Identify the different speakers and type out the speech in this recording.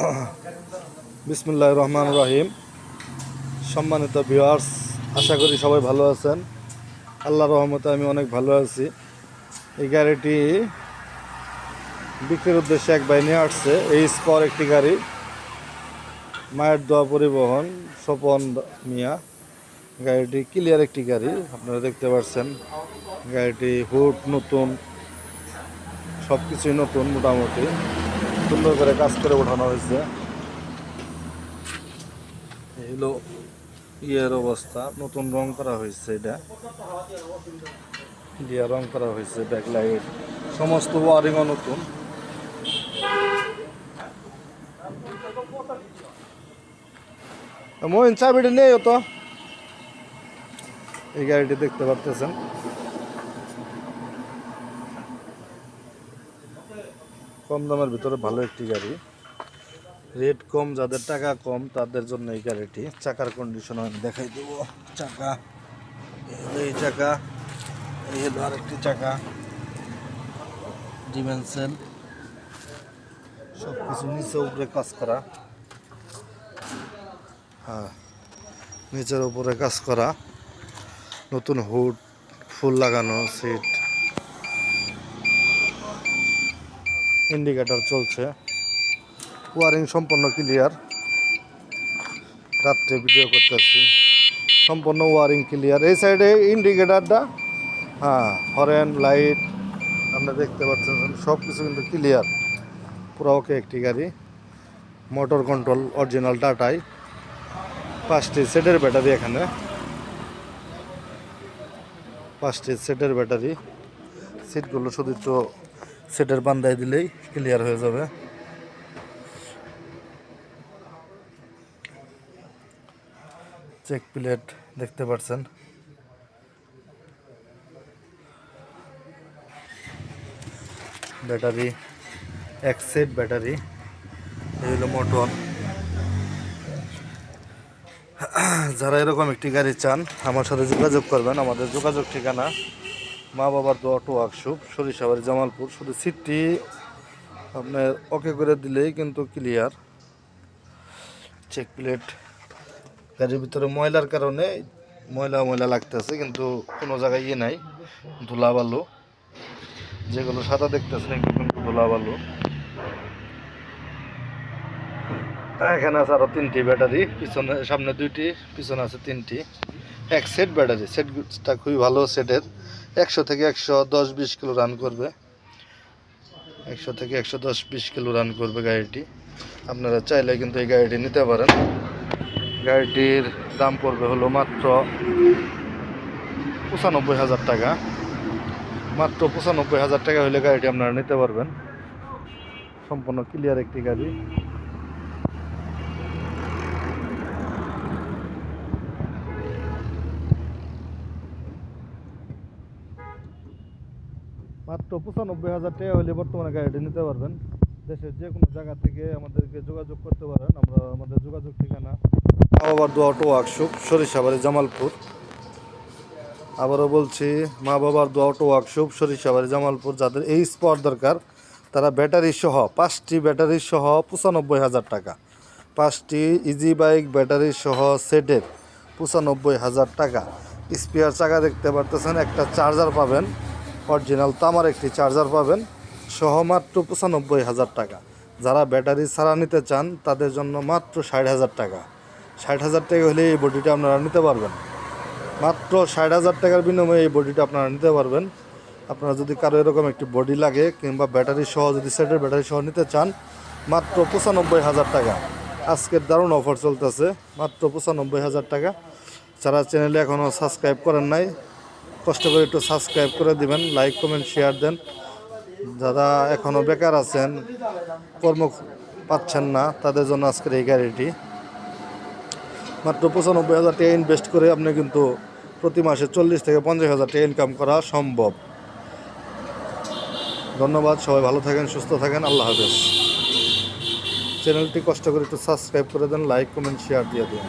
Speaker 1: বিসমুল্লাহ রহমান রহিম। সম্মানিত ভিউয়ার্স আশা করি সবাই ভালো আছেন। আল্লাহ রহমতে আমি অনেক ভালো আছি। এই গাড়িটি বিক্রির উদ্দেশ্যে এক ভাই নিয়ে আসছে। এই স্পর একটি গাড়ি। মায়ের দোয়া পরিবহন, স্বপন মিয়া। গাড়িটি ক্লিয়ার একটি গাড়ি, আপনারা দেখতে পাচ্ছেন গাড়িটি হুড, নতুন সব কিছুই নতুন মোটামুটি। সুন্দর করে কাজ করে ওঠানো হয়েছে। এই হলো ইয়ের অবস্থা, নতুন রং করা হয়েছে এটা। দিয়া রং করা হয়েছে ব্যাকলাইট সমস্ত ওয়ারিংও নতুন। মোহিন চাবিটা নেই তো। এই গাড়িটি দেখতে পারতেছেন। কম দামের ভিতরে ভালো একটি গাড়ি। রেট কম, যাদের টাকা কম, তাদের জন্য এই গাড়িটি। চাকার কন্ডিশন আমি দেখাই দেবো। চাকা, এই চাকা, এই হলো আরেকটি চাকা। ডিমেনশন সব কিছু নিচে উপরে কাজ করা। হ্যাঁ নিচের উপরে কাজ করা। নতুন হুড, ফুল লাগানো সিট ইন্ডিকেটর চলছে। ওয়ারিং সম্পূর্ণ ক্লিয়ার। রাত্রে ভিডিও করতেছি। সম্পূর্ণ ওয়ারিং ক্লিয়ার। এই সাইডে ইন্ডিকেটারটা হ্যাঁ হরেন, লাইট, আপনি দেখতে পাচ্ছেন সব কিছু কিন্তু ক্লিয়ার। পুরো ওকে একটি গাড়ি। মোটর কন্ট্রোল অরিজিনাল টাটাই। পাঁচটি সেটের ব্যাটারি এখানে। পাঁচটি সেটের ব্যাটারি। সিটগুলো শুধু সেটের বান্দায় দিলেই ক্লিয়ার হয়ে যাবে। চেক প্লেট দেখতে পাচ্ছেন ব্যাটারি, এক সেট ব্যাটারি, এই হলো মোটর যারা এরকম একটি গাড়ি চান, আমার সাথে যোগাযোগ করবেন। আমাদের যোগাযোগ ঠিকানা মা বাবার দোয়া টু ওয়ার্কশপ, সরিষাবাড়ি জামালপুর, শুধু সিটটি আপনার ওকে করে দিলেই কিন্তু ক্লিয়ার চেক প্লেট গাড়ির ভিতরে ময়লার কারণে ময়লা ময়লা লাগতেছে, কিন্তু কোনো জায়গায় ইয়ে নাই ধুলা বালু যেগুলো সাদা দেখতেছেন কিন্তু ধুলা বালু এখানে আছে আরও তিনটি ব্যাটারি, পিছনে, সামনে দুইটি, পিছনে আছে তিনটি। এক সেট ব্যাটারি সেটটা খুবই ভালো সেটের একশো থেকে একশো দশ বিশ কিলো রান করবে। একশো থেকে একশো দশ বিশ কিলো রান করবে গাড়িটি। আপনারা চাইলে কিন্তু এই গাড়িটি নিতে পারেন। গাড়িটির দাম পড়বে হলো মাত্র পঁচানব্বই হাজার টাকা। মাত্র পঁচানব্বই হাজার টাকা হলে গাড়িটি আপনারা নিতে পারবেন। সম্পূর্ণ ক্লিয়ার একটি গাড়ি। মাত্র পঁচানব্বই হাজার টাকা হলে বর্তমানে গাড়িটি নিতে পারবেন। দেশের যে কোনো জায়গা থেকে আমাদেরকে যোগাযোগ করতে পারেন। আমরা আমাদের যোগাযোগ ঠিকানা মা বাবার দোয়া অটো ওয়ার্কশপ, সরিষাবাড়ি, জামালপুর। আবারও বলছি, মা বাবার দোয়া অটো ওয়ার্কশপ, সরিষাবাড়ি, জামালপুর। যাদের এই স্পট দরকার, তারা ব্যাটারি সহ, পাঁচটি ব্যাটারি সহ পঁচানব্বই হাজার টাকা। পাঁচটি ইজি বাইক ব্যাটারি সহ সেটের পঁচানব্বই হাজার টাকা। স্পেয়ার চাকা দেখতে পারতেছেন, একটা চার্জার পাবেন। অরিজিনাল তামার একটি চার্জার পাবেন সহ মাত্র পঁচানব্বই হাজার টাকা। যারা ব্যাটারি ছাড়া নিতে চান, তাদের জন্য মাত্র ষাট হাজার টাকা। ষাট হাজার টাকা হলে এই বডিটা আপনারা নিতে পারবেন। মাত্র ষাট হাজার টাকার বিনিময়ে এই বডিটা আপনারা নিতে পারবেন। আপনারা যদি কারও এরকম একটি বডি লাগে কিংবা ব্যাটারি সহ যদি সেটের ব্যাটারি সহ নিতে চান, মাত্র পঁচানব্বই হাজার টাকা। আজকের দারুণ অফার চলতেছে, মাত্র পঁচানব্বই হাজার টাকা। যারা চ্যানেলে এখনও সাবস্ক্রাইব করেন নাই কষ্ট করে একটু সাবস্ক্রাইব করে দিবেন লাইক কমেন্ট শেয়ার দেন। যারা এখনও বেকার আছেন, কর্ম পাচ্ছেন না, তাদের জন্য আজকের এই গাড়িটি মাত্র পঁচানব্বই হাজার টাকা ইনভেস্ট করে আপনি কিন্তু প্রতি মাসে চল্লিশ থেকে পঞ্চাশ হাজার টাকা ইনকাম করা সম্ভব। ধন্যবাদ, সবাই ভালো থাকেন, সুস্থ থাকেন, আল্লাহ হাফেজ। চ্যানেলটি কষ্ট করে একটু সাবস্ক্রাইব করে দেন লাইক কমেন্ট শেয়ার দিয়ে দিন।